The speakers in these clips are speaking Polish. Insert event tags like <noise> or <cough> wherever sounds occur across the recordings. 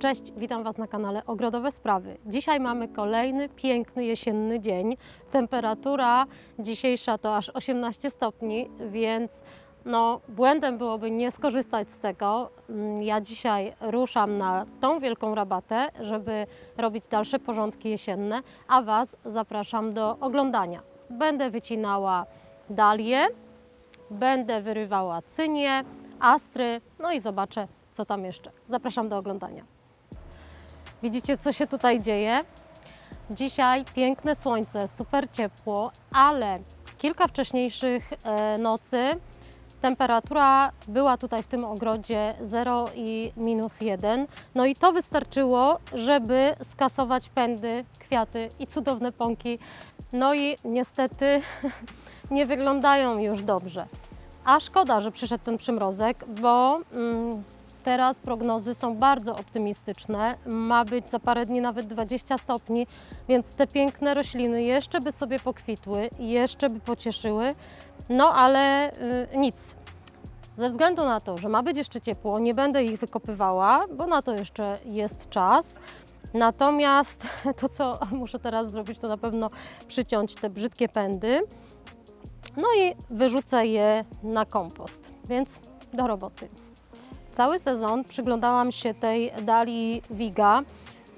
Cześć, witam Was na kanale Ogrodowe Sprawy. Dzisiaj mamy kolejny piękny jesienny dzień. Temperatura dzisiejsza to aż 18 stopni, więc no, błędem byłoby nie skorzystać z tego. Mm, Ja dzisiaj ruszam na tą wielką rabatę, żeby robić dalsze porządki jesienne, a Was zapraszam do oglądania. Będę wycinała dalie, będę wyrywała cynie, astry, no i zobaczę, co tam jeszcze. Zapraszam do oglądania. Widzicie, co się tutaj dzieje? Dzisiaj piękne słońce, super ciepło, ale kilka wcześniejszych e, nocy temperatura była tutaj w tym ogrodzie 0 i minus 1. No i to wystarczyło, żeby skasować pędy, kwiaty i cudowne pąki. No i niestety <laughs> nie wyglądają już dobrze. A szkoda, że przyszedł ten przymrozek, bo mm, teraz prognozy są bardzo optymistyczne. Ma być za parę dni nawet 20 stopni, więc te piękne rośliny jeszcze by sobie pokwitły, jeszcze by pocieszyły. No ale y, nic. Ze względu na to, że ma być jeszcze ciepło, nie będę ich wykopywała, bo na to jeszcze jest czas. Natomiast <laughs> to, co muszę teraz zrobić, to na pewno przyciąć te brzydkie pędy. No i wyrzucę je na kompost, więc do roboty. Cały sezon przyglądałam się tej dali Wiga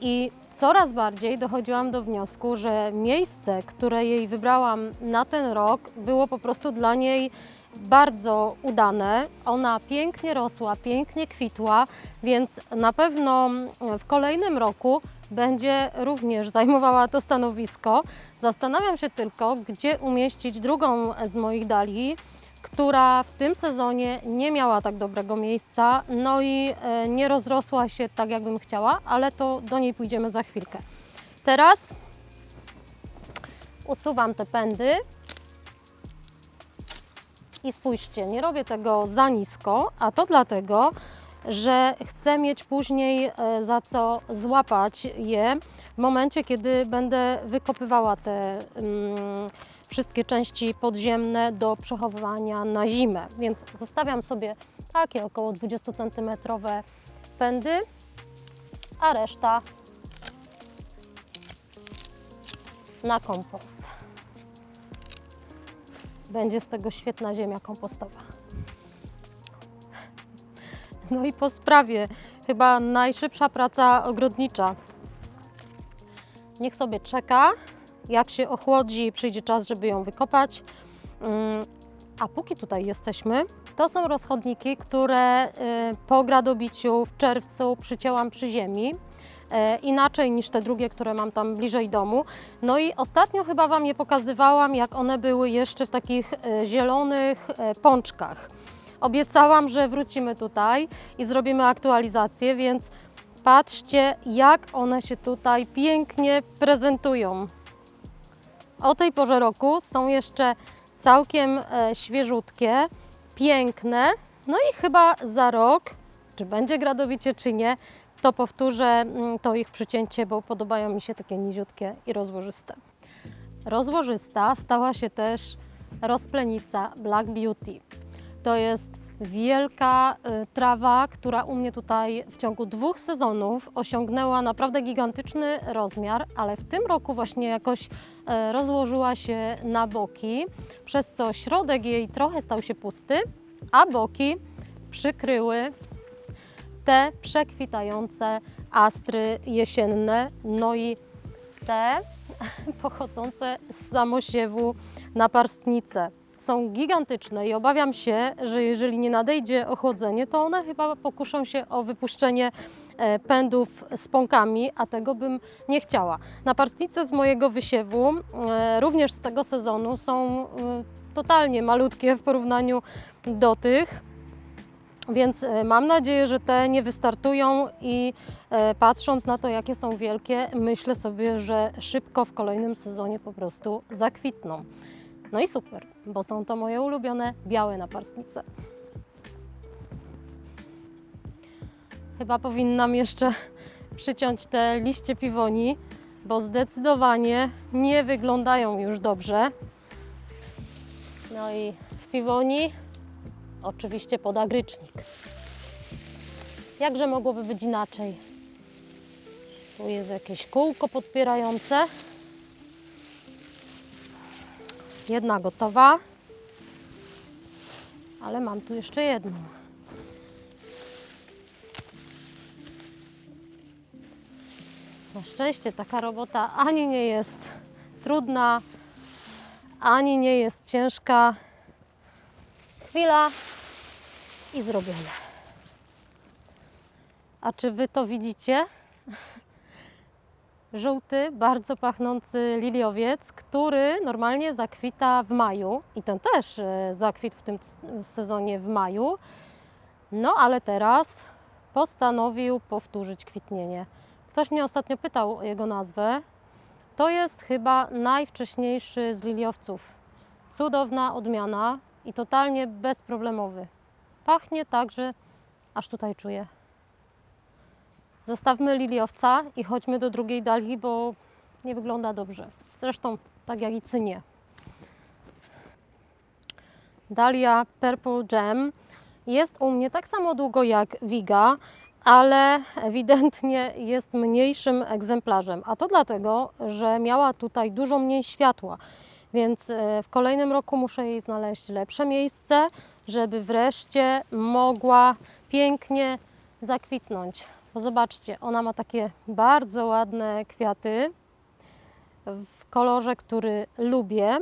i coraz bardziej dochodziłam do wniosku, że miejsce, które jej wybrałam na ten rok, było po prostu dla niej bardzo udane. Ona pięknie rosła, pięknie kwitła, więc na pewno w kolejnym roku będzie również zajmowała to stanowisko. Zastanawiam się tylko, gdzie umieścić drugą z moich dali, która w tym sezonie nie miała tak dobrego miejsca, no i e, nie rozrosła się tak, jakbym chciała, ale to do niej pójdziemy za chwilkę. Teraz usuwam te pędy i spójrzcie, nie robię tego za nisko, a to dlatego, że chcę mieć później e, za co złapać je w momencie, kiedy będę wykopywała te mm, wszystkie części podziemne do przechowywania na zimę. Więc zostawiam sobie takie około 20 cm pędy, a reszta na kompost. Będzie z tego świetna ziemia kompostowa. No i po sprawie, chyba najszybsza praca ogrodnicza. Niech sobie czeka, jak się ochłodzi, przyjdzie czas, żeby ją wykopać. Mm, A póki tutaj jesteśmy, to są rozchodniki, które y, po gradobiciu w czerwcu przycięłam przy ziemi. e, Inaczej niż te drugie, które mam tam bliżej domu. No i ostatnio chyba Wam je pokazywałam, jak one były jeszcze w takich e, zielonych pączkach. Obiecałam, że wrócimy tutaj i zrobimy aktualizację, więc patrzcie, jak one się tutaj pięknie prezentują. O tej porze roku są jeszcze całkiem e, świeżutkie, piękne. No i chyba za rok, czy będzie gradowicie, czy nie, to powtórzę mm, to ich przycięcie, bo podobają mi się takie niziutkie i rozłożyste. Rozłożysta stała się też rozplenica Black Beauty. To jest wielka y, trawa, która u mnie tutaj w ciągu dwóch sezonów osiągnęła naprawdę gigantyczny rozmiar, ale w tym roku właśnie jakoś e, rozłożyła się na boki, przez co środek jej trochę stał się pusty, a boki przykryły te przekwitające astry jesienne, no i te <laughs> pochodzące z samosiewu naparstnice. Są gigantyczne i obawiam się, że jeżeli nie nadejdzie ochłodzenie, to one chyba pokuszą się o wypuszczenie e, pędów z pąkami, a tego bym nie chciała. Naparstnice z mojego wysiewu, e, również z tego sezonu, są e, totalnie malutkie w porównaniu do tych. Więc mam nadzieję, że te nie wystartują i patrząc na to, jakie są wielkie, myślę sobie, że szybko w kolejnym sezonie po prostu zakwitną. No i super, bo są to moje ulubione białe naparstnice. Chyba powinnam jeszcze przyciąć te liście piwoni, bo zdecydowanie nie wyglądają już dobrze. No i w piwoni oczywiście podagrycznik. Jakże mogłoby być inaczej? Tu jest jakieś kółko podpierające. Jedna gotowa. Ale mam tu jeszcze jedną. Na szczęście taka robota ani nie jest trudna, ani nie jest ciężka. Chwila i zrobione. A czy Wy to widzicie? Żółty, bardzo pachnący liliowiec, który normalnie zakwita w maju i ten też e, zakwitł w tym sezonie w maju. No ale teraz postanowił powtórzyć kwitnienie. Ktoś mnie ostatnio pytał o jego nazwę. To jest chyba najwcześniejszy z liliowców. Cudowna odmiana i totalnie bezproblemowy. Pachnie tak, że aż tutaj czuję. Zostawmy liliowca i chodźmy do drugiej dali, bo nie wygląda dobrze. Zresztą tak jak i cynie. Dalia Purple Gem jest u mnie tak samo długo jak Wiga, ale ewidentnie jest mniejszym egzemplarzem. A to dlatego, że miała tutaj dużo mniej światła. Więc e, w kolejnym roku muszę jej znaleźć lepsze miejsce, żeby wreszcie mogła pięknie zakwitnąć. Bo zobaczcie, ona ma takie bardzo ładne kwiaty w kolorze, który lubię.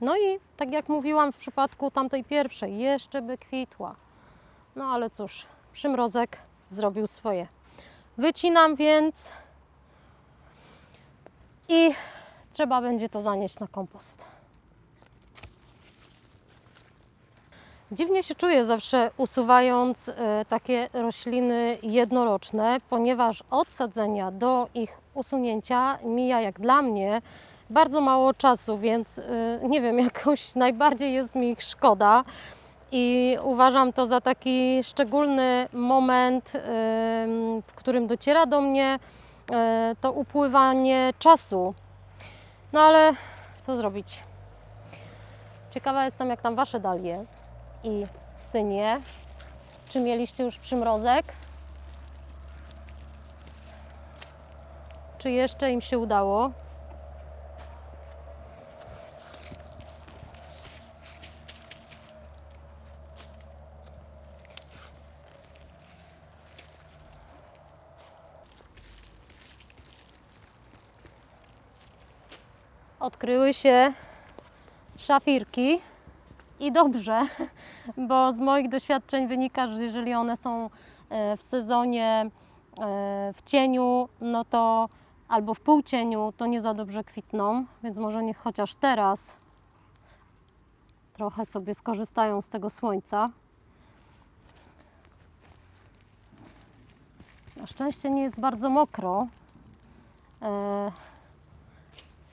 No i tak jak mówiłam w przypadku tamtej pierwszej, jeszcze by kwitła. No ale cóż, przymrozek zrobił swoje. Wycinam więc i trzeba będzie to zanieść na kompost. Dziwnie się czuję zawsze usuwając e, takie rośliny jednoroczne, ponieważ od sadzenia do ich usunięcia mija jak dla mnie bardzo mało czasu, więc e, nie wiem, <laughs> jakoś najbardziej jest mi ich szkoda. I uważam to za taki szczególny moment, em, w którym dociera do mnie to upływanie czasu. No ale co zrobić? Ciekawa jestem, jak tam Wasze dalie i cynie. Czy mieliście już przymrozek? Czy jeszcze im się udało? Odkryły się szafirki. I dobrze, <laughs> bo z moich doświadczeń wynika, że jeżeli one są e, w sezonie e, w cieniu, no to albo w półcieniu, to nie za dobrze kwitną, więc może niech chociaż teraz trochę sobie skorzystają z tego słońca. Na szczęście nie jest bardzo mokro. E,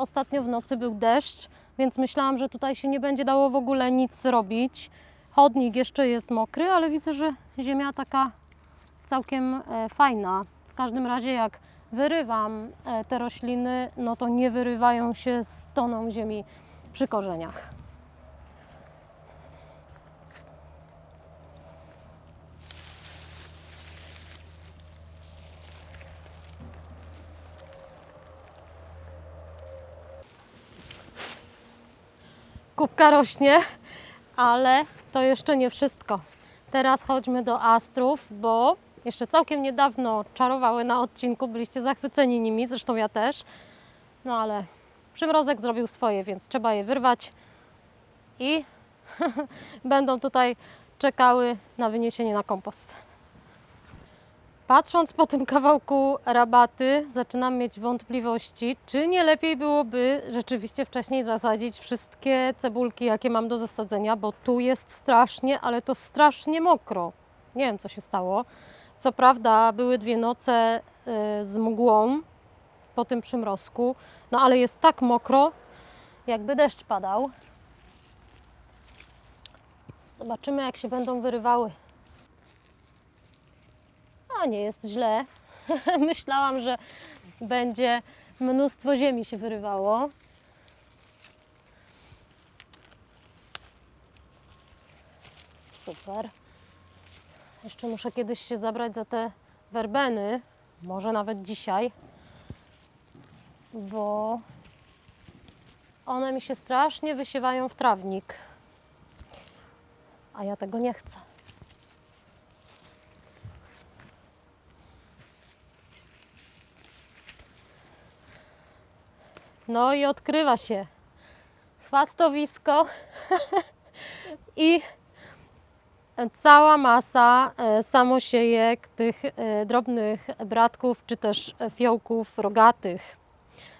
Ostatnio w nocy był deszcz, więc myślałam, że tutaj się nie będzie dało w ogóle nic robić. Chodnik jeszcze jest mokry, ale widzę, że ziemia taka całkiem e, fajna. W każdym razie, jak wyrywam e, te rośliny, no to nie wyrywają się z toną ziemi przy korzeniach. Kubka rośnie, ale to jeszcze nie wszystko. Teraz chodźmy do astrów, bo jeszcze całkiem niedawno czarowały na odcinku, byliście zachwyceni nimi, zresztą ja też. No ale przymrozek zrobił swoje, więc trzeba je wyrwać i <laughs> będą tutaj czekały na wyniesienie na kompost. Patrząc po tym kawałku rabaty, zaczynam mieć wątpliwości, czy nie lepiej byłoby rzeczywiście wcześniej zasadzić wszystkie cebulki, jakie mam do zasadzenia, bo tu jest strasznie, ale to strasznie mokro. Nie wiem, co się stało. Co prawda, były dwie noce y, z mgłą po tym przymrozku, no ale jest tak mokro, jakby deszcz padał. Zobaczymy, jak się będą wyrywały. Nie jest źle. <laughs> Myślałam, że będzie mnóstwo ziemi się wyrywało. Super. Jeszcze muszę kiedyś się zabrać za te werbeny, może nawet dzisiaj. bo one mi się strasznie wysiewają w trawnik. A ja tego nie chcę. No i odkrywa się chwastowisko <laughs> i cała masa e, samosiejek tych e, drobnych bratków czy też fiołków rogatych.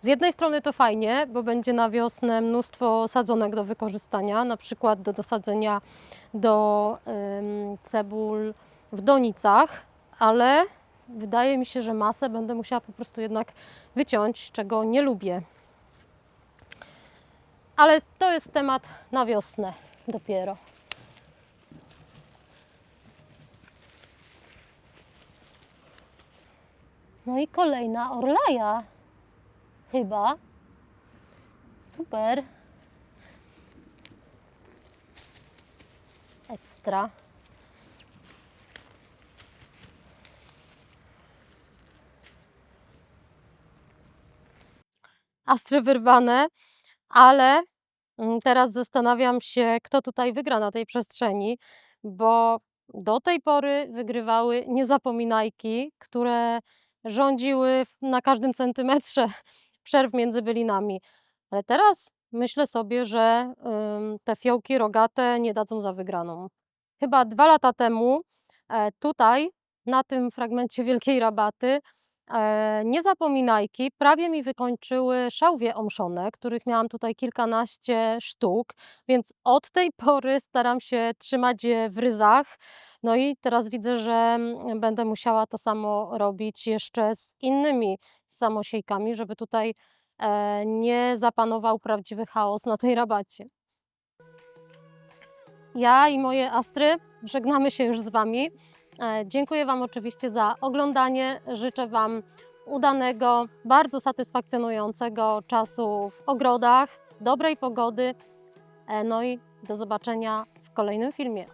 Z jednej strony to fajnie, bo będzie na wiosnę mnóstwo sadzonek do wykorzystania, na przykład do dosadzenia do cebul w donicach, ale wydaje mi się, że masę będę musiała po prostu jednak wyciąć, czego nie lubię. Ale to jest temat na wiosnę dopiero. No i kolejna orlaja. Chyba. Super. Ekstra. Astry wyrwane, ale mm, teraz zastanawiam się, kto tutaj wygra na tej przestrzeni, bo do tej pory wygrywały niezapominajki, które rządziły na każdym centymetrze <laughs> przerw między bylinami. Ale teraz myślę sobie, że te fiołki rogate nie dadzą za wygraną. Chyba dwa lata temu e, tutaj, na tym fragmencie Wielkiej Rabaty, niezapominajki prawie mi wykończyły szałwie omszone, których miałam tutaj kilkanaście sztuk, więc od tej pory staram się trzymać je w ryzach. No i teraz widzę, że mm, będę musiała to samo robić jeszcze z innymi samosiejkami, żeby tutaj e, nie zapanował prawdziwy chaos na tej rabacie. Ja i moje astry żegnamy się już z Wami. E, Dziękuję Wam oczywiście za oglądanie. Życzę Wam udanego, bardzo satysfakcjonującego czasu w ogrodach, dobrej pogody. E, No i do zobaczenia w kolejnym filmie.